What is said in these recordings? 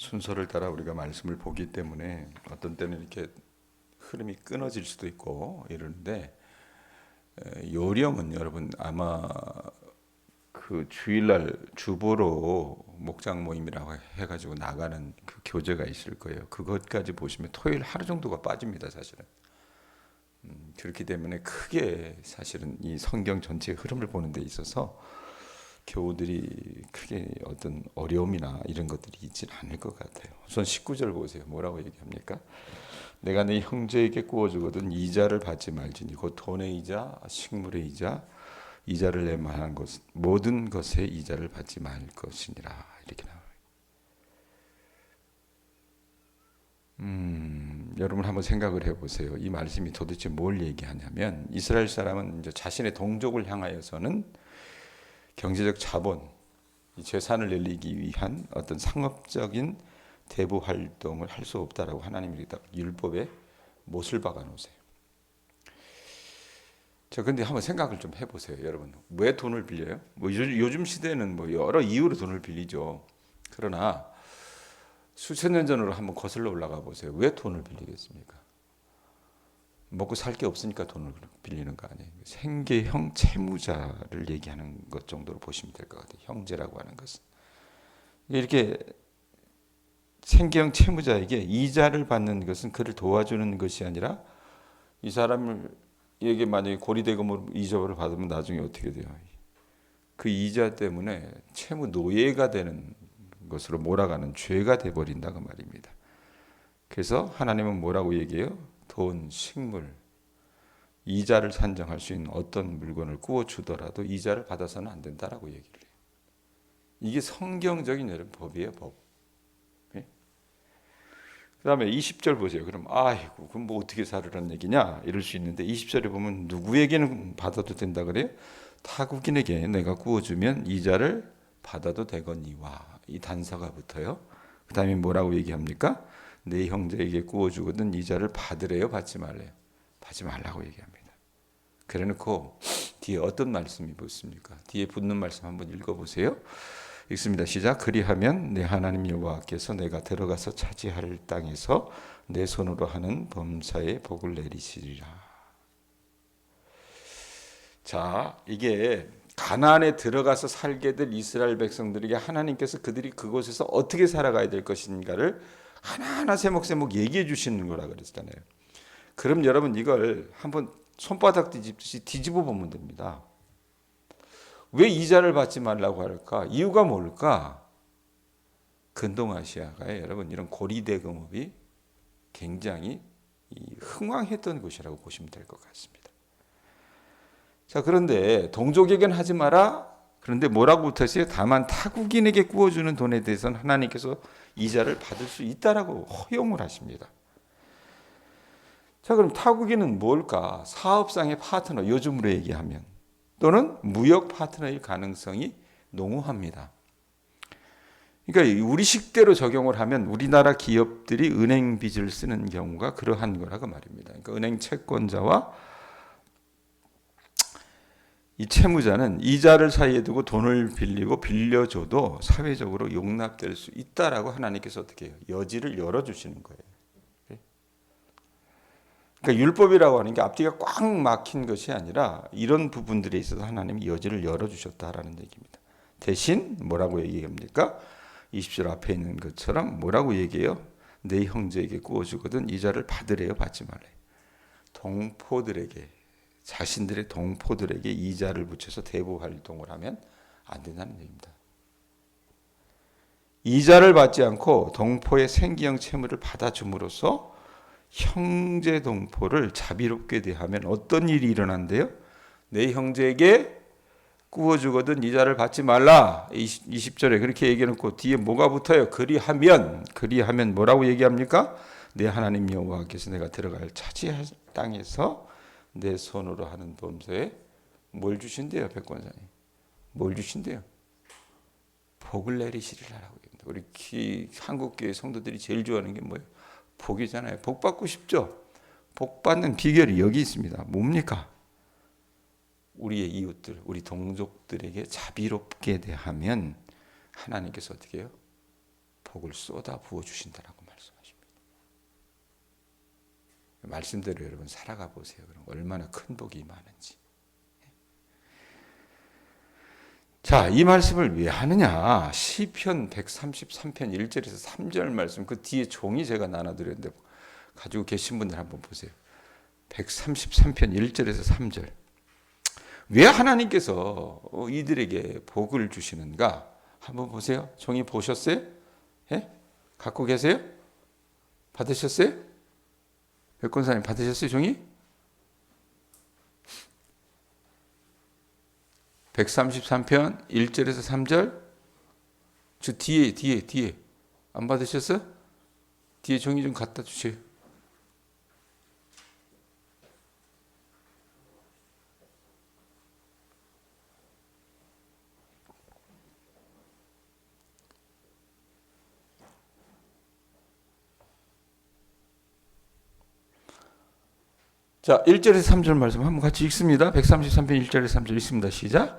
순서를 따라 우리가 말씀을 보기 때문에 어떤 때는 이렇게 흐름이 끊어질 수도 있고 이러는데 에, 요령은 여러분 아마 그 주일날 주보로 목장 모임이라고 해가지고 나가는 그 교재가 있을 거예요. 그것까지 보시면 토요일 하루 정도가 빠집니다, 사실은. 음, 그렇기 때문에 크게 사실은 이 성경 전체의 흐름을 보는 데 있어서 교우들이 크게 어떤 어려움이나 이런 것들이 있지는 않을 것 같아요. 우선 19절 보세요. 뭐라고 얘기합니까? 내가 네 형제에게 구워주거든 이자를 받지 말지니 곧 돈의 이자, 식물의 이자, 이자를 내 만한 것 모든 것에 이자를 받지 말 것이니라 이렇게 나와요. 음, 여러분 한번 생각을 해보세요. 이 말씀이 도대체 뭘 얘기하냐면 이스라엘 사람은 이제 자신의 동족을 향하여서는 경제적 자본, 이 재산을 늘리기 위한 어떤 상업적인 대부 활동을 할 수 없다라고 하나님이 딱 율법에 못을 박아 놓으세요. 자, 근데 한번 생각을 좀 해보세요, 여러분. 왜 돈을 빌려요? 뭐 요- 요즘 시대는 뭐 여러 이유로 돈을 빌리죠. 그러나 수천 년 전으로 한번 거슬러 올라가 보세요. 왜 돈을 빌리겠습니까? 먹고 살 게 없으니까 돈을 빌리는 거 아니에요. 생계형 채무자를 얘기하는 것 정도로 보시면 될 것 같아요. 형제라고 하는 것은 이렇게 생계형 채무자에게 이자를 받는 것은 그를 도와주는 것이 아니라 이 사람을 에게 만약에 고리대금으로 이자를 받으면 나중에 어떻게 돼요? 그 이자 때문에 채무 노예가 되는 것으로 몰아가는 죄가 돼 버린다 그 말입니다. 그래서 하나님은 뭐라고 얘기해요? 돈, 식물, 이자를 산정할 수 있는 어떤 물건을 구워 주더라도 이자를 받아서는 안 된다라고 얘기를 해요. 이게 성경적인 여러분 법이에요, 법. 예? 그다음에 20절 보세요. 그럼 아이고, 그럼 뭐 어떻게 살으라는 얘기냐? 이럴 수 있는데 20절에 보면 누구에게는 받아도 된다 그래요? 타국인에게 내가 구워주면 이자를 받아도 되거니와 이 단서가 붙어요. 그 다음에 뭐라고 얘기합니까? 내 형제에게 구워주거든 이 자를 받으래요, 받지 말래요? 받지 말라고 얘기합니다. 그래놓고 뒤에 어떤 말씀이 붙습니까? 뒤에 붙는 말씀 한번 읽어보세요. 읽습니다. 시작. 그리하면 내 하나님 여호와께서 내가 들어가서 차지할 땅에서 내 손으로 하는 범사에 복을 내리시리라. 자, 이게 가나안에 들어가서 살게 될 이스라엘 백성들에게 하나님께서 그들이 그곳에서 어떻게 살아가야 될 것인가를 하나하나 세목세목 얘기해 주시는 거라 그랬잖아요. 그럼 여러분 이걸 한번 손바닥 뒤집듯이 뒤집어 보면 됩니다. 왜 이자를 받지 말라고 할까? 이유가 뭘까? 근동아시아가 여러분 이런 고리대 금업이 굉장히 흥왕했던 곳이라고 보시면 될 것 같습니다. 자 그런데 동족에겐 하지 마라. 그런데 뭐라고 붙었어요? 다만 타국인에게 구워주는 돈에 대해서는 하나님께서 이자를 받을 수 있다라고 허용을 하십니다. 자 그럼 타국인은 뭘까? 사업상의 파트너 요즘으로 얘기하면 또는 무역 파트너일 가능성이 농후합니다. 그러니까 우리 식대로 적용을 하면 우리나라 기업들이 은행 빚을 쓰는 경우가 그러한 거라고 말입니다. 그러니까 은행 채권자와 이 채무자는 이자를 사이에 두고 돈을 빌리고 빌려줘도 사회적으로 용납될 수 있다라고 하나님께서 어떻게 해요? 여지를 열어주시는 거예요. 그러니까 율법이라고 하는 게 앞뒤가 꽉 막힌 것이 아니라 이런 부분들에 있어서 하나님이 여지를 열어주셨다라는 얘기입니다. 대신 뭐라고 얘기합니까? 20절 앞에 있는 것처럼 뭐라고 얘기해요? 내 형제에게 구워주거든 이자를 받으래요 받지 말래 동포들에게 자신들의 동포들에게 이자를 붙여서 대부 활동을 하면 안 된다는 얘기입니다. 이자를 받지 않고 동포의 생기형 채무를 받아줌으로써 형제 동포를 자비롭게 대하면 어떤 일이 일어난대요? 내 형제에게 구워주거든 이자를 받지 말라. 20, 절에 그렇게 얘기해놓고 뒤에 뭐가 붙어요? 그리하면 그리하면 뭐라고 얘기합니까? 내 하나님 여호와께서 내가 들어갈 차지할 땅에서 내 손으로 하는 범사에 뭘 주신대요, 백관장님? 뭘 주신대요? 복을 내리시리라라고 얘기합니다. 우리 기, 한국 교회 성도들이 제일 좋아하는 게 뭐예요? 복이잖아요. 복 받고 싶죠? 복 받는 비결이 여기 있습니다. 뭡니까? 우리의 이웃들, 우리 동족들에게 자비롭게 대하면 하나님께서 어떻게 해요? 복을 쏟아 부어 주신다라고 말씀하십니다. 말씀대로 여러분 살아가 보세요. 그럼 얼마나 큰 복이 많은지. 자, 이 말씀을 왜 하느냐? 시편 133편 1절에서 3절 말씀 그 뒤에 종이 제가 나눠 드렸는데 가지고 계신 분들 한번 보세요. 133편 1절에서 3절. 왜 하나님께서 어, 이들에게 복을 주시는가? 한번 보세요. 종이 보셨어요? 예? 갖고 계세요? 받으셨어요? 백권사님 받으셨어요, 종이? 133편 1절에서 3절 저 뒤에 뒤에 뒤에 안 받으셨어요? 뒤에 종이 좀 갖다 주세요. 자, 1절에서 3절 말씀 한번 같이 읽습니다. 133편 1절에서 3절 읽습니다. 시작.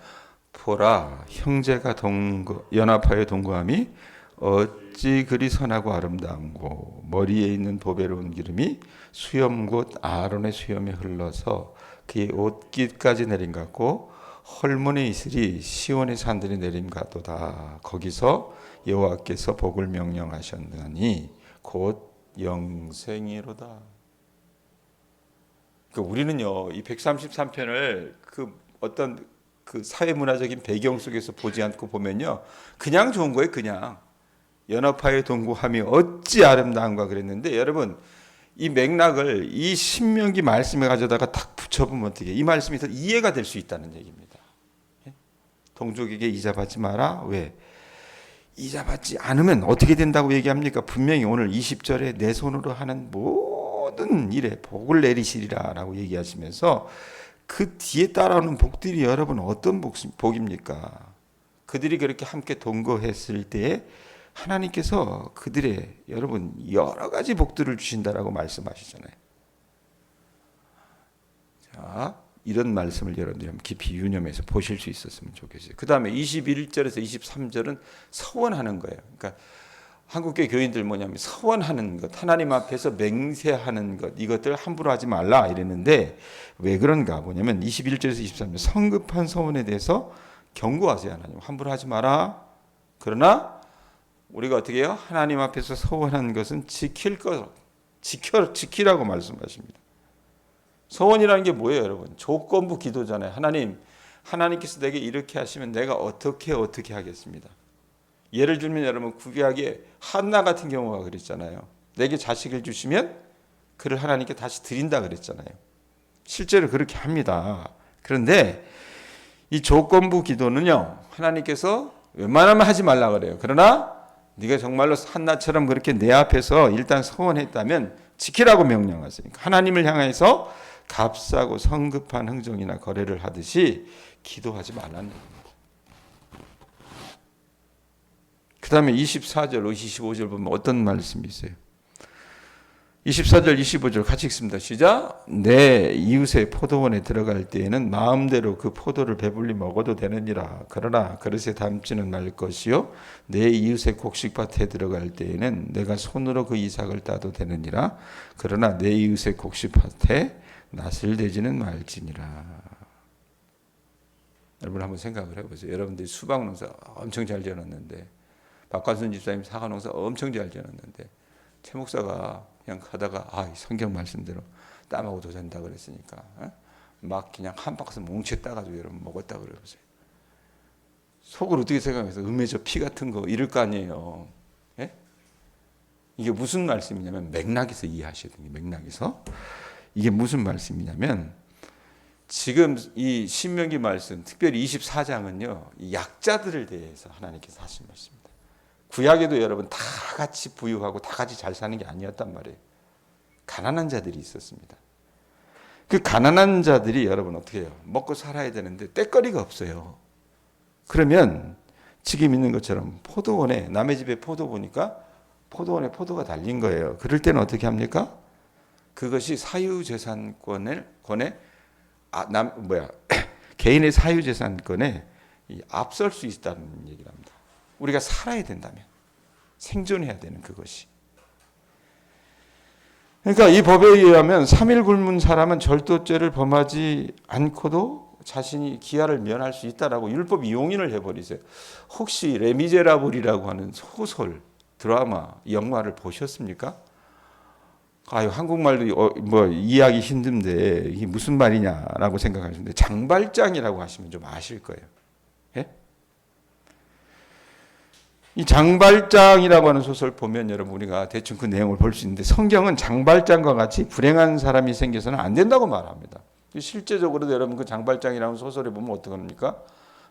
보라, 형제가 동거, 연합하여 동거함이 어찌 그리 선하고 아름다운고 머리에 있는 보배로운 기름이 수염 곧 아론의 수염에 흘러서 그의 옷깃까지 내린 같고 헐문의 이슬이 시온의 산들이 내림 같도다. 거기서 여호와께서 복을 명령하셨느니 곧 영생이로다. 그 우리는요 이 133편을 그 어떤 그 사회 문화적인 배경 속에서 보지 않고 보면요 그냥 좋은 거예요 그냥 연합하여 동거함이 어찌 아름다운가 그랬는데 여러분 이 맥락을 이 신명기 말씀에 가져다가 탁 붙여보면 어떻게 이 말씀이 더 이해가 될 수 있다는 얘기입니다. 예? 동족에게 이자 받지 마라 왜 이자 받지 않으면 어떻게 된다고 얘기합니까? 분명히 오늘 20절에 내 손으로 하는 모든 일에 복을 내리시리라라고 얘기하시면서 그 뒤에 따라오는 복들이 여러분 어떤 복, 복입니까? 그들이 그렇게 함께 동거했을 때에 하나님께서 그들의 여러분 여러 가지 복들을 주신다라고 말씀하시잖아요. 자, 이런 말씀을 여러분들이 한번 깊이 유념해서 보실 수 있었으면 좋겠어요. 그 다음에 21절에서 23절은 서원하는 거예요. 그러니까 한국교 교인들 뭐냐면 서원하는 것, 하나님 앞에서 맹세하는 것, 이것들 함부로 하지 말라 이랬는데 왜 그런가 보냐면 21절에서 23절 성급한 서원에 대해서 경고하세요. 하나님 함부로 하지 마라. 그러나 우리가 어떻게 해요? 하나님 앞에서 서원한 것은 지킬 것, 지켜, 지키라고 말씀하십니다. 서원이라는 게 뭐예요, 여러분? 조건부 기도잖아요. 하나님, 하나님께서 내게 이렇게 하시면 내가 어떻게 어떻게 하겠습니다. 예를 들면 여러분 구비하게 한나 같은 경우가 그랬잖아요. 내게 자식을 주시면 그를 하나님께 다시 드린다 그랬잖아요. 실제로 그렇게 합니다. 그런데 이 조건부 기도는요. 하나님께서 웬만하면 하지 말라 그래요. 그러나 네가 정말로 한나처럼 그렇게 내 앞에서 일단 소원했다면 지키라고 명령하세요. 하나님을 향해서 값싸고 성급한 흥정이나 거래를 하듯이 기도하지 말라는 얘기입니 다. 그 다음에 24절, 25절 보면 어떤 말씀이 있어요? 24절, 25절 같이 읽습니다. 시작. 내 이웃의 포도원에 들어갈 때에는 마음대로 그 포도를 배불리 먹어도 되느니라. 그러나 그릇에 담지는 말 것이요. 내 이웃의 곡식밭에 들어갈 때에는 내가 손으로 그 이삭을 따도 되느니라. 그러나 내 이웃의 곡식밭에 낫을 대지는 말지니라. 여러분 한번 생각을 해보세요. 여러분들이 수박 농사 엄청 잘 지어놨는데 박관순 집사님 사과 농사 엄청 잘 지어놨는데 최 목사가 그냥 가다가 아 성경 말씀대로 땀하고도 된다 그랬으니까 어? 막 그냥 한 박스 따가지고 여러분 먹었다 그래보세요. 속으로 어떻게 생각해서 음해저 피 같은 거 이럴 거 아니에요. 예? 이게 무슨 말씀이냐면 맥락에서 이해하셔야 돼요. 맥락에서 이게 무슨 말씀이냐면 지금 이 신명기 말씀, 특별히 24장은요 약자들을 대해서 하나님께서 하신 말씀입니다. 구약에도 여러분 다 같이 부유하고 다 같이 잘 사는 게 아니었단 말이에요. 가난한 자들이 있었습니다. 그 가난한 자들이 여러분 어떻게 해요? 먹고 살아야 되는데 때거리가 없어요. 그러면 지금 있는 것처럼 포도원에 남의 집에 포도 보니까 포도원에 포도가 달린 거예요. 그럴 때는 어떻게 합니까? 그것이 사유재산권을 권에 아, 남 뭐야 개인의 사유재산권에 앞설 수 있다는 얘기를 합니다. 우리가 살아야 된다면 생존해야 되는 그것이. 그러니까 이 법에 의하면 3일 굶은 사람은 절도죄를 범하지 않고도 자신이 기아를 면할 수 있다라고 율법 이 용인을 해버리세요. 혹시 레미제라블이라고 하는 소설, 드라마, 영화를 보셨습니까? 아유 한국말도 어, 뭐 이해하기 힘든데 이게 무슨 말이냐라고 생각하시는데 장발장이라고 하시면 좀 아실 거예요. 예? 이 장발장이라고 하는 소설 보면 여러분 우리가 대충 그 내용을 볼 수 있는데 성경은 장발장과 같이 불행한 사람이 생겨서는 안 된다고 말합니다. 실제적으로도 여러분 그 장발장이라는 소설에 보면 어떡합니까?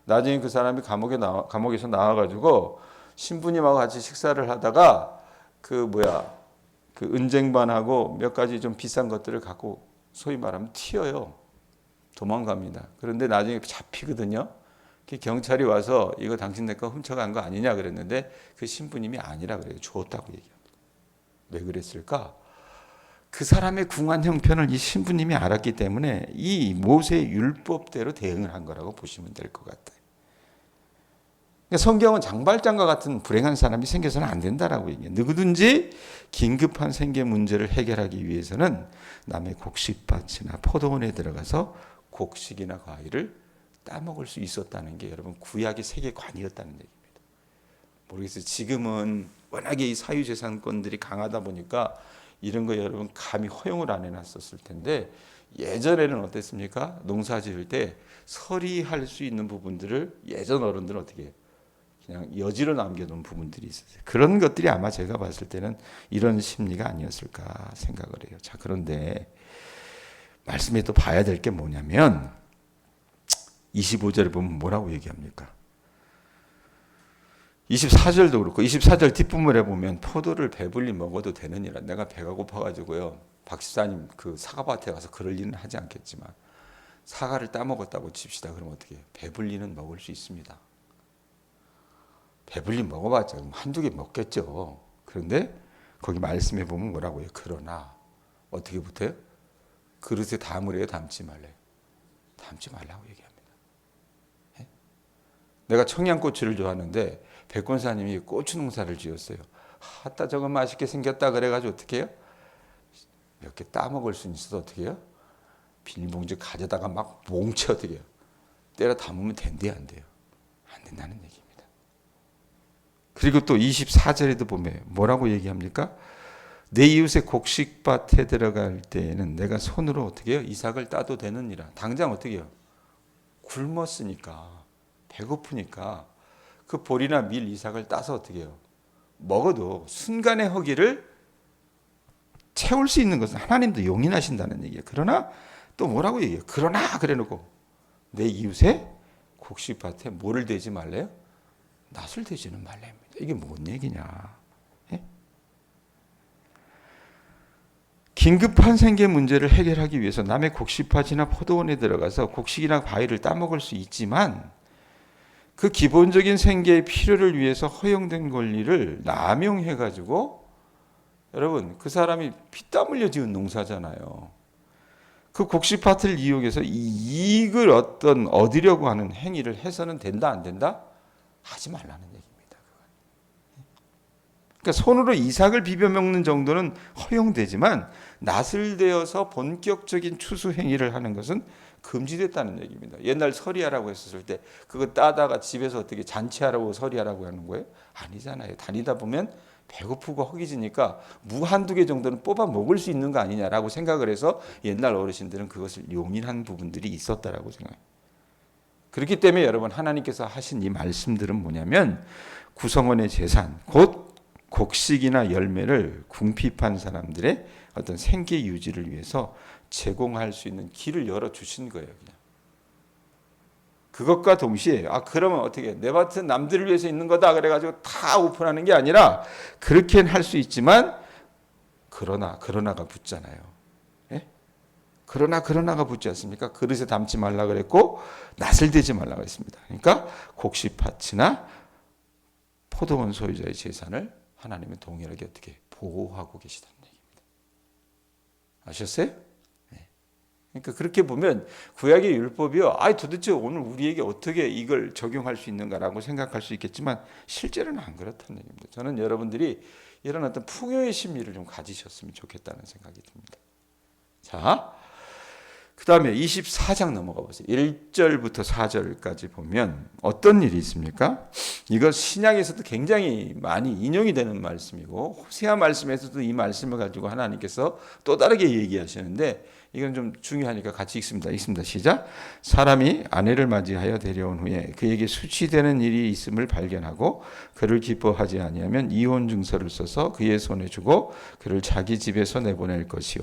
나중에 그 사람이 감옥에 나와, 감옥에서 나와가지고 신부님하고 같이 식사를 하다가 그 뭐야 그 은쟁반하고 몇 가지 좀 비싼 것들을 갖고 소위 말하면 튀어요. 도망갑니다. 그런데 나중에 잡히거든요. 그 경찰이 와서 이거 당신 내 거 훔쳐간 거 아니냐 그랬는데 그 신부님이 아니라 그래요. 줬다고 얘기합니다. 왜 그랬을까? 그 사람의 궁한 형편을 이 신부님이 알았기 때문에 이 모세 율법대로 대응을 한 거라고 보시면 될 것 같아요. 그러니까 성경은 장발장과 같은 불행한 사람이 생겨서는 안 된다라고 얘기해요. 누구든지 긴급한 생계 문제를 해결하기 위해서는 남의 곡식밭이나 포도원에 들어가서 곡식이나 과일을 따먹을 수 있었다는 게 여러분 구약의 세계관이었다는 얘기입니다. 모르겠어요. 지금은 워낙에 이 사유재산권들이 강하다 보니까 이런 거 여러분 감히 허용을 안 해놨었을 텐데 예전에는 어땠습니까? 농사 지을 때 서리할 수 있는 부분들을 예전 어른들은 어떻게? 그냥 여지로 남겨놓은 부분들이 있었어요. 그런 것들이 아마 제가 봤을 때는 이런 심리가 아니었을까 생각을 해요. 자, 그런데 말씀에 또 봐야 될 게 뭐냐면 25절에 보면 뭐라고 얘기합니까? 24절도 그렇고 24절 뒷부분에 보면 포도를 배불리 먹어도 되느니라 내가 배가 고파가지고요 박시사님 그 사과밭에 가서 그럴 일은 하지 않겠지만 사과를 따먹었다고 칩시다 그럼 어떻게 해요? 배불리는 먹을 수 있습니다 배불리 먹어봤자 한두 개 먹겠죠 그런데 거기 말씀해 보면 뭐라고요? 그러나 어떻게 붙어요? 그릇에 담으래요 담지 말래요? 담지 말라고 얘기합니다 예? 내가 청양고추를 좋아하는데 백권사님이 고추 농사를 지었어요. 하따 저거 맛있게 생겼다 그래가지고 어떻게 해요? 몇 개 따먹을 수 있어도 어떻게 해요? 비닐봉지 가져다가 막 몽치 어떻게 해요? 때려 담으면 된대 안 돼요? 안 된다는 얘기입니다. 그리고 또 24절에도 보면 뭐라고 얘기합니까? 내 이웃의 곡식밭에 들어갈 때에는 내가 손으로 어떻게 해요? 이삭을 따도 되느니라. 당장 어떻게 해요? 굶었으니까 배고프니까 그 보리나 밀 이삭을 따서 어떻게 해요? 먹어도 순간의 허기를 채울 수 있는 것은 하나님도 용인하신다는 얘기예요. 그러나 또 뭐라고 얘기해요? 그러나 그래놓고 내 이웃의 곡식밭에 뭐를 대지 말래요? 낫을 대지는 말랍니다. 이게 뭔 얘기냐? 예? 긴급한 생계 문제를 해결하기 위해서 남의 곡식밭이나 포도원에 들어가서 곡식이나 과일을 따먹을 수 있지만 그 기본적인 생계의 필요를 위해서 허용된 권리를 남용해 가지고 여러분 그 사람이 피땀 흘려 지은 농사잖아요. 그 곡식밭을 이용해서 이익을 어떤 얻으려고 하는 행위를 해서는 된다 안 된다? 하지 말라는 얘기입니다. 그러니까 손으로 이삭을 비벼 먹는 정도는 허용되지만 낫을 대어서 본격적인 추수 행위를 하는 것은 금지됐다는 얘기입니다. 옛날 서리하라고 했었을 때 그거 따다가 집에서 어떻게 잔치하라고 서리하라고 하는 거예요? 아니잖아요. 다니다 보면 배고프고 허기지니까 무 한두 개 정도는 뽑아 먹을 수 있는 거 아니냐라고 생각을 해서 옛날 어르신들은 그것을 용인한 부분들이 있었다라고 생각해요. 그렇기 때문에 여러분 하나님께서 하신 이 말씀들은 뭐냐면 구성원의 재산 곧 곡식이나 열매를 궁핍한 사람들의 어떤 생계 유지를 위해서 제공할 수 있는 길을 열어 주신 거예요. 그냥. 그것과 동시에 아 그러면 어떻게 내 밭은 남들을 위해서 있는 거다 그래가지고 다 오픈하는 게 아니라 그렇게는 할 수 있지만 그러나 그러나가 붙잖아요. 예? 그러나 그러나가 붙지 않습니까? 그릇에 담지 말라 그랬고 낫을 대지 말라 그랬습니다. 그러니까 곡식밭이나 포도원 소유자의 재산을 하나님은 동일하게 어떻게 보호하고 계시다는 얘기입니다. 아셨어요? 그러니까 그렇게 보면 구약의 율법이요. 아, 도대체 오늘 우리에게 어떻게 이걸 적용할 수 있는가라고 생각할 수 있겠지만 실제로는 안 그렇다는 얘기입니다. 저는 여러분들이 이런 어떤 풍요의 심리를 좀 가지셨으면 좋겠다는 생각이 듭니다. 자, 그 다음에 24장 넘어가 보세요. 1절부터 4절까지 보면 어떤 일이 있습니까? 이거 신약에서도 굉장히 많이 인용이 되는 말씀이고, 호세아 말씀에서도 이 말씀을 가지고 하나님께서 또 다르게 얘기하시는데, 이건 좀 중요하니까 같이 읽습니다. 읽습니다. 시작. 사람이 아내를 맞이하여 데려온 후에 그에게 수치되는 일이 있음을 발견하고 그를 기뻐하지 아니하면 이혼 증서를 써서 그의 손에 주고 그를 자기 집에서 내보낼 것이요.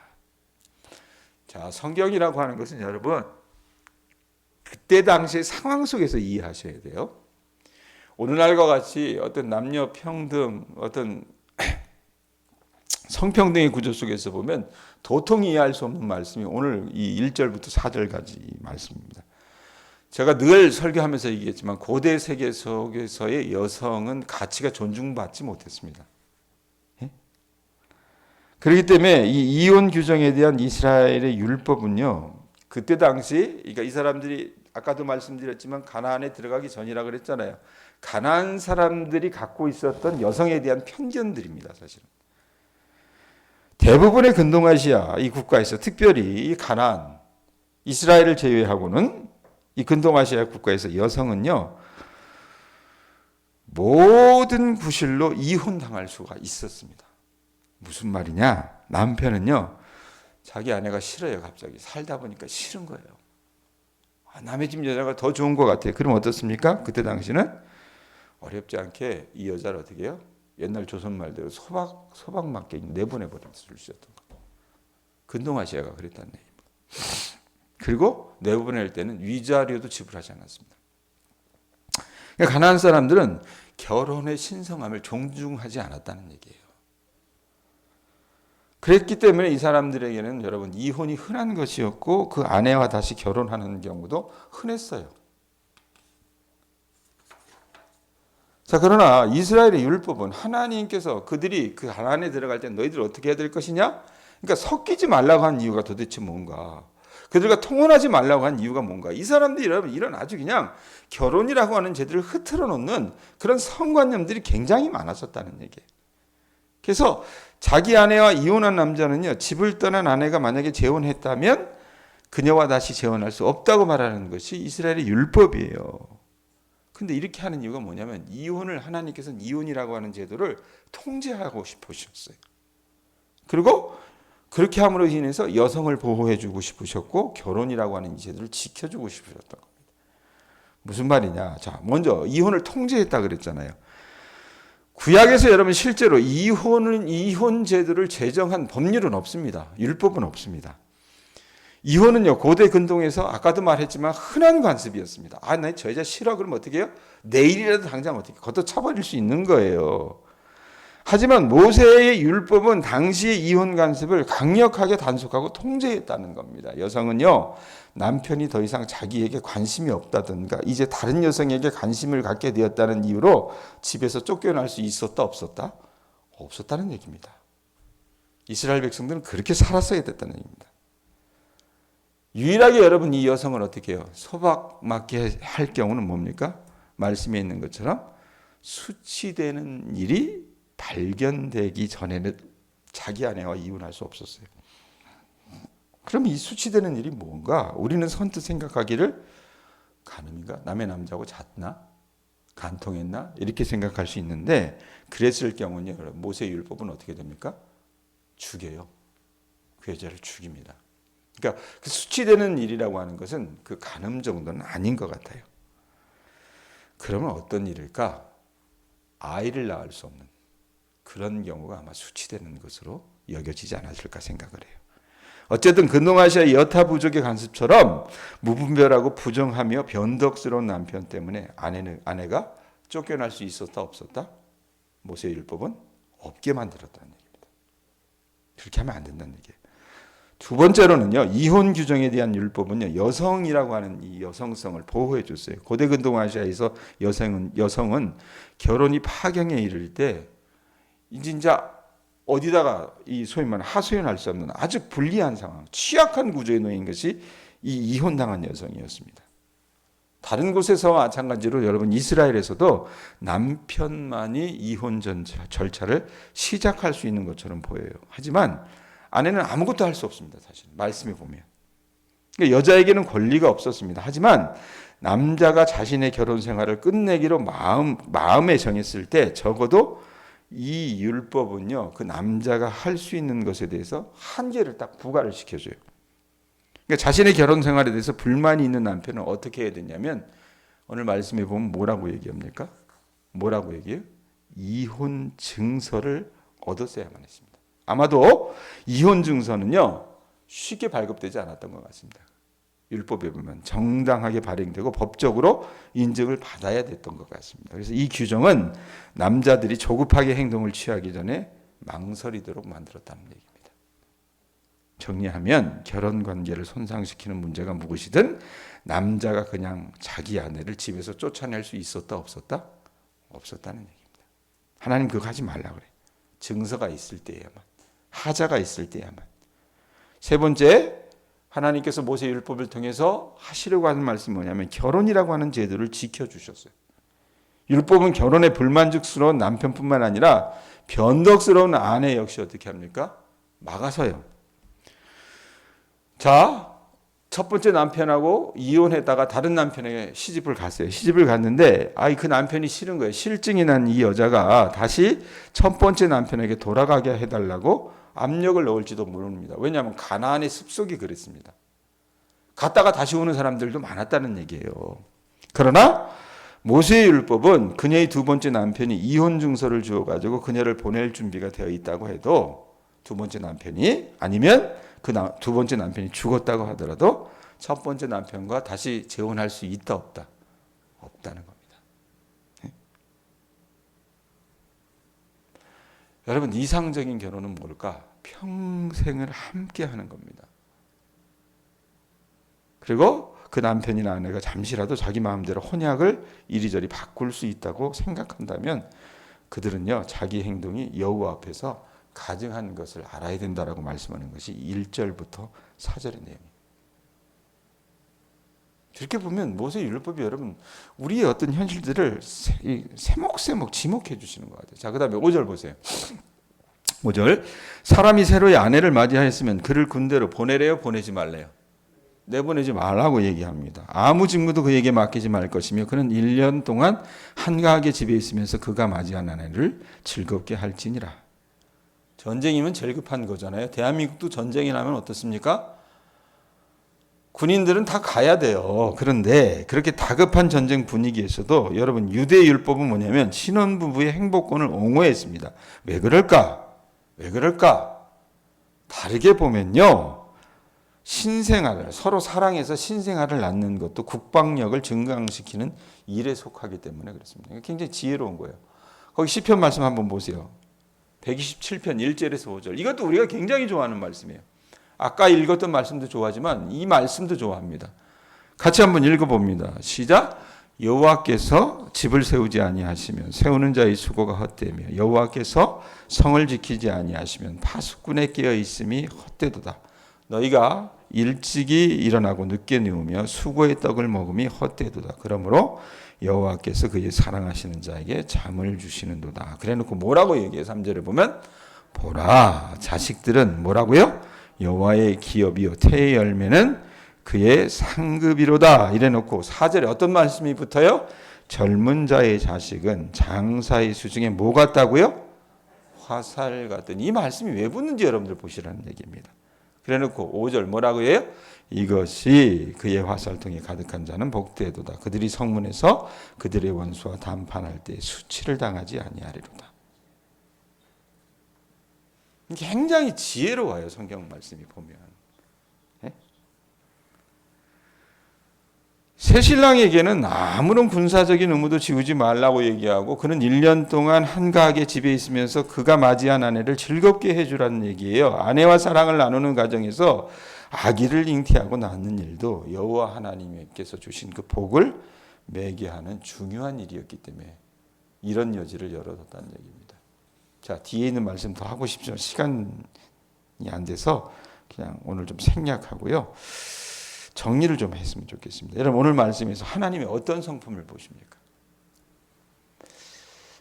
자, 성경이라고 하는 것은 여러분 그때 당시의 상황 속에서 이해하셔야 돼요. 오늘날과 같이 어떤 남녀 평등, 어떤 성평등의 구조 속에서 보면 도통히 이해할 수 없는 말씀이 오늘 이 1절부터 4절까지 말씀입니다. 제가 늘 설교하면서 얘기했지만 고대 세계 속에서의 여성은 가치가 존중받지 못했습니다. 예? 그렇기 때문에 이 이혼 규정에 대한 이스라엘의 율법은요. 그때 당시 그러니까 이 사람들이 아까도 말씀드렸지만 가나안에 들어가기 전이라 그랬잖아요. 가나안 사람들이 갖고 있었던 여성에 대한 편견들입니다, 사실은. 대부분의 근동아시아 이 국가에서 특별히 이 가나안, 이스라엘을 제외하고는 이 근동아시아 국가에서 여성은요 모든 구실로 이혼당할 수가 있었습니다. 무슨 말이냐? 남편은요 자기 아내가 싫어요. 갑자기 살다 보니까 싫은 거예요. 아, 남의 집 여자가 더 좋은 것 같아요. 그럼 어떻습니까? 그때 당시는 어렵지 않게 이 여자를 어떻게 해요? 옛날 조선 말대로 소박 소박 맞게 내보내 버릴 수 있었던 거예요. 근동아시아가 그랬다는 얘기입니다. 그리고 내보낼 때는 위자료도 지불하지 않았습니다. 그러니까 가난한 사람들은 결혼의 신성함을 존중하지 않았다는 얘기예요. 그랬기 때문에 이 사람들에게는 여러분 이혼이 흔한 것이었고 그 아내와 다시 결혼하는 경우도 흔했어요. 자, 그러나 이스라엘의 율법은 하나님께서 그들이 그 가난에 들어갈 때 너희들 어떻게 해야 될 것이냐? 그러니까 섞이지 말라고 한 이유가 도대체 뭔가? 그들과 통혼하지 말라고 한 이유가 뭔가? 이 사람들이 여러분 이런 아주 그냥 결혼이라고 하는 제들을 흐트러 놓는 그런 성관념들이 굉장히 많았었다는 얘기예요. 그래서 자기 아내와 이혼한 남자는요, 집을 떠난 아내가 만약에 재혼했다면 그녀와 다시 재혼할 수 없다고 말하는 것이 이스라엘의 율법이에요. 근데 이렇게 하는 이유가 뭐냐면 이혼을 하나님께서는 이혼이라고 하는 제도를 통제하고 싶으셨어요. 그리고 그렇게 함으로 인해서 여성을 보호해 주고 싶으셨고 결혼이라고 하는 이 제도를 지켜 주고 싶으셨던 겁니다. 무슨 말이냐? 자, 먼저 이혼을 통제했다 그랬잖아요. 구약에서 여러분 실제로 이혼은 이혼 제도를 제정한 법률은 없습니다. 율법은 없습니다. 이혼은요 고대 근동에서 아까도 말했지만 흔한 관습이었습니다. 아, 나저 여자 싫어 그러면 어떻게 해요? 내일이라도 당장 어떻게 걷어 차버릴 수 있는 거예요. 하지만 모세의 율법은 당시의 이혼 관습을 강력하게 단속하고 통제했다는 겁니다. 여성은요 남편이 더 이상 자기에게 관심이 없다든가 이제 다른 여성에게 관심을 갖게 되었다는 이유로 집에서 쫓겨날 수 있었다 없었다 없었다는 얘기입니다. 이스라엘 백성들은 그렇게 살았어야 됐다는 얘기입니다. 유일하게 여러분 이 여성을 어떻게 해요? 소박 맞게 할 경우는 뭡니까? 말씀에 있는 것처럼 수치되는 일이 발견되기 전에는 자기 아내와 이혼할 수 없었어요. 그럼 이 수치되는 일이 뭔가? 우리는 선뜻 생각하기를 가늠인가? 남의 남자하고 잤나? 간통했나? 이렇게 생각할 수 있는데 그랬을 경우는 모세 율법은 어떻게 됩니까? 죽여요. 그 여자를 죽입니다. 그러니까 그 수치되는 일이라고 하는 것은 그 간음 정도는 아닌 것 같아요. 그러면 어떤 일일까? 아이를 낳을 수 없는 그런 경우가 아마 수치되는 것으로 여겨지지 않았을까 생각을 해요. 어쨌든 근동아시아 여타 부족의 간섭처럼 무분별하고 부정하며 변덕스러운 남편 때문에 아내는 아내가 쫓겨날 수 있었다 없었다? 모세 율법은 없게 만들었다는 얘기입니다. 그렇게 하면 안 된다는 얘기예요. 두 번째로는요 이혼 규정에 대한 율법은요 여성이라고 하는 이 여성성을 보호해 줬어요. 고대 근동아시아에서 여성은 여성은 결혼이 파경에 이를 때 이제 어디다가 이 소위 말하는 하소연할 수 없는 아주 불리한 상황, 취약한 구조에 놓인 것이 이 이혼당한 여성이었습니다. 다른 곳에서 마찬가지로 여러분 이스라엘에서도 남편만이 이혼 전차, 절차를 시작할 수 있는 것처럼 보여요. 하지만 아내는 아무것도 할 수 없습니다. 사실 말씀에 보면 그러니까 여자에게는 권리가 없었습니다. 하지만 남자가 자신의 결혼 생활을 끝내기로 마음 마음에 정했을 때 적어도 이 율법은요 그 남자가 할 수 있는 것에 대해서 한계를 딱 부과를 시켜줘요. 그러니까 자신의 결혼 생활에 대해서 불만이 있는 남편은 어떻게 해야 되냐면 오늘 말씀에 보면 뭐라고 얘기합니까? 뭐라고 얘기해요? 이혼 증서를 얻었어야만 했습니다. 아마도 이혼 증서는요 쉽게 발급되지 않았던 것 같습니다. 율법에 보면 정당하게 발행되고 법적으로 인증을 받아야 됐던 것 같습니다. 그래서 이 규정은 남자들이 조급하게 행동을 취하기 전에 망설이도록 만들었다는 얘기입니다. 정리하면 결혼 관계를 손상시키는 문제가 무엇이든 남자가 그냥 자기 아내를 집에서 쫓아낼 수 있었다 없었다? 없었다는 얘기입니다. 하나님 그거 하지 말라 그래. 증서가 있을 때야만 하자가 있을 때야만. 세 번째 하나님께서 모세 율법을 통해서 하시려고 하는 말씀이 뭐냐면 결혼이라고 하는 제도를 지켜 주셨어요. 율법은 결혼에 불만족스러운 남편뿐만 아니라 변덕스러운 아내 역시 어떻게 합니까? 막아서요. 자, 첫 번째 남편하고 이혼했다가 다른 남편에게 시집을 갔어요. 시집을 갔는데 아이 그 남편이 싫은 거예요. 실증이 난 이 여자가 다시 첫 번째 남편에게 돌아가게 해달라고 압력을 넣을지도 모릅니다. 왜냐하면 가나안의 습속이 그랬습니다. 갔다가 다시 오는 사람들도 많았다는 얘기예요. 그러나 모세의 율법은 그녀의 두 번째 남편이 이혼 증서를 주어 가지고 그녀를 보낼 준비가 되어 있다고 해도 두 번째 남편이 아니면 그 두 번째 남편이 죽었다고 하더라도 첫 번째 남편과 다시 재혼할 수 있다 없다 없다는 겁니다. 네? 여러분 이상적인 결혼은 뭘까? 평생을 함께 하는 겁니다. 그리고 그 남편이나 아내가 잠시라도 자기 마음대로 혼약을 이리저리 바꿀 수 있다고 생각한다면 그들은요 자기 행동이 여호와 앞에서 가증한 것을 알아야 된다라고 말씀하는 것이 1절부터 4절의 내용입니다. 이렇게 보면 모세 율법이 여러분 우리의 어떤 현실들을 세목세목 지목해 주시는 것 같아요. 자, 그다음에 5절 보세요. 5절 사람이 새로의 아내를 맞이하였으면 그를 군대로 보내래요, 보내지 말래요. 내보내지 말라고 얘기합니다. 아무 직무도 그에게 맡기지 말 것이며 그는 1년 동안 한가하게 집에 있으면서 그가 맞이한 아내를 즐겁게 할지니라. 전쟁이면 제일 급한 거잖아요. 대한민국도 전쟁이 나면 어떻습니까? 군인들은 다 가야 돼요. 그런데 그렇게 다급한 전쟁 분위기에서도 여러분 유대 율법은 뭐냐면 신혼 부부의 행복권을 옹호했습니다. 왜 그럴까? 왜 그럴까? 다르게 보면요. 신생아를 서로 사랑해서 신생아를 낳는 것도 국방력을 증강시키는 일에 속하기 때문에 그렇습니다. 굉장히 지혜로운 거예요. 거기 시편 말씀 한번 보세요. 127편 1절에서 5절. 이것도 우리가 굉장히 좋아하는 말씀이에요. 아까 읽었던 말씀도 좋아하지만 이 말씀도 좋아합니다. 같이 한번 읽어봅니다. 시작. 여호와께서 집을 세우지 아니하시면 세우는 자의 수고가 헛되며 여호와께서 성을 지키지 아니하시면 파수꾼에 끼어 있음이 헛되도다. 너희가 일찍이 일어나고 늦게 누우며 수고의 떡을 먹음이 헛되도다. 그러므로 여호와께서 그의 사랑하시는 자에게 잠을 주시는도다. 그래놓고 뭐라고 얘기해? 3절에 보면 보라 자식들은 뭐라고요? 여호와의 기업이요 태의 열매는 그의 상급이로다. 이래 놓고 4절에 어떤 말씀이 붙어요? 젊은 자의 자식은 장사의 수중에 뭐 같다고요? 화살 같은 이 말씀이 왜 붙는지 여러분들 보시라는 얘기입니다. 그래 놓고 5절 뭐라고 해요? 이것이 그의 화살통에 가득한 자는 복되도다. 그들이 성문에서 그들의 원수와 담판할 때 수치를 당하지 아니하리로다. 굉장히 지혜로워요 성경 말씀이 보면. 네? 새 신랑에게는 아무런 군사적인 의무도 지우지 말라고 얘기하고 그는 1년 동안 한가하게 집에 있으면서 그가 맞이한 아내를 즐겁게 해주라는 얘기예요. 아내와 사랑을 나누는 과정에서 아기를 잉태하고 낳는 일도 여호와 하나님께서 주신 그 복을 매개하는 중요한 일이었기 때문에 이런 여지를 열어뒀다는 얘기입니다. 자 뒤에 있는 말씀 더 하고 싶지만 시간이 안 돼서 그냥 오늘 좀 생략하고요. 정리를 좀 했으면 좋겠습니다. 여러분 오늘 말씀에서 하나님의 어떤 성품을 보십니까?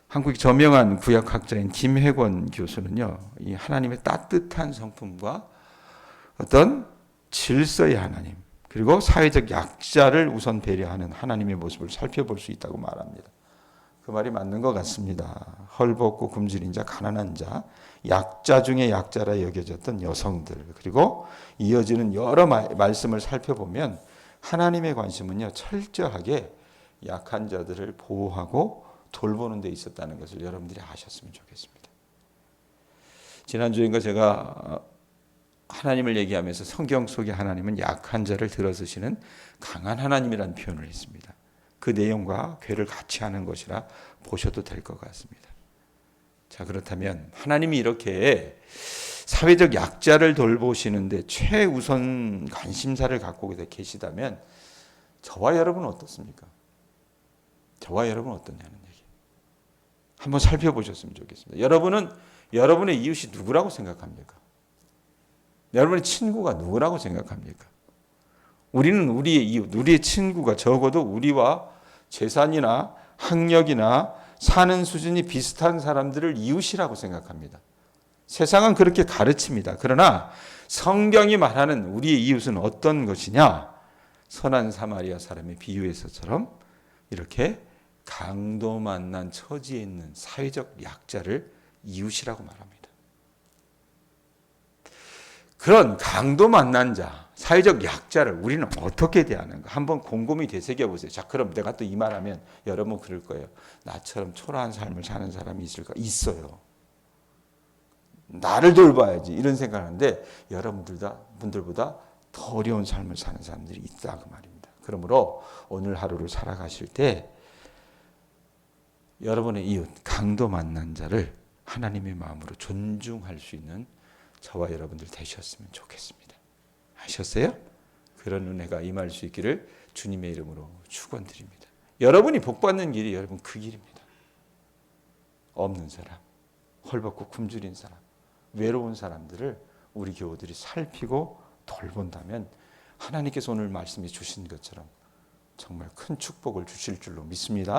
한국 저명한 구약학자인 김혜권 교수는요, 이 하나님의 따뜻한 성품과 어떤 질서의 하나님, 그리고 사회적 약자를 우선 배려하는 하나님의 모습을 살펴볼 수 있다고 말합니다. 그 말이 맞는 것 같습니다. 헐벗고 굶주린 자, 가난한 자, 약자 중에 약자라 여겨졌던 여성들, 그리고 이어지는 여러 말, 말씀을 살펴보면 하나님의 관심은요, 철저하게 약한 자들을 보호하고 돌보는 데 있었다는 것을 여러분들이 아셨으면 좋겠습니다. 지난주인가 제가 하나님을 얘기하면서 성경 속의 하나님은 약한 자를 들어서시는 강한 하나님이라는 표현을 했습니다. 그 내용과 괴를 같이 하는 것이라 보셔도 될 것 같습니다. 자, 그렇다면 하나님이 이렇게 사회적 약자를 돌보시는데 최우선 관심사를 갖고 계시다면 저와 여러분은 어떻습니까? 저와 여러분은 어떠냐는 얘기. 한번 살펴보셨으면 좋겠습니다. 여러분은 여러분의 이웃이 누구라고 생각합니까? 여러분의 친구가 누구라고 생각합니까? 우리는 우리의 이웃, 우리의 친구가 적어도 우리와 재산이나 학력이나 사는 수준이 비슷한 사람들을 이웃이라고 생각합니다. 세상은 그렇게 가르칩니다. 그러나 성경이 말하는 우리의 이웃은 어떤 것이냐? 선한 사마리아 사람의 비유에서처럼 이렇게 강도 만난 처지에 있는 사회적 약자를 이웃이라고 말합니다. 그런 강도 만난 자, 사회적 약자를 우리는 어떻게 대하는가 한번 곰곰이 되새겨 보세요. 자, 그럼 내가 또 이 말하면 여러분 그럴 거예요. 나처럼 초라한 삶을 사는 사람이 있을까? 있어요. 나를 돌봐야지 이런 생각하는데 여러분들다 분들보다 더 어려운 삶을 사는 사람들이 있다 그 말입니다. 그러므로 오늘 하루를 살아가실 때 여러분의 이웃 강도 만난 자를 하나님의 마음으로 존중할 수 있는 저와 여러분들 되셨으면 좋겠습니다. 하셨어요? 그런 은혜가 임할 수 있기를 주님의 이름으로 축원드립니다. 여러분이 복 받는 길이 여러분 그 길입니다. 없는 사람, 헐벗고 굶주린 사람, 외로운 사람들을 우리 교우들이 살피고 돌본다면 하나님께서 오늘 말씀해 주신 것처럼 정말 큰 축복을 주실 줄로 믿습니다.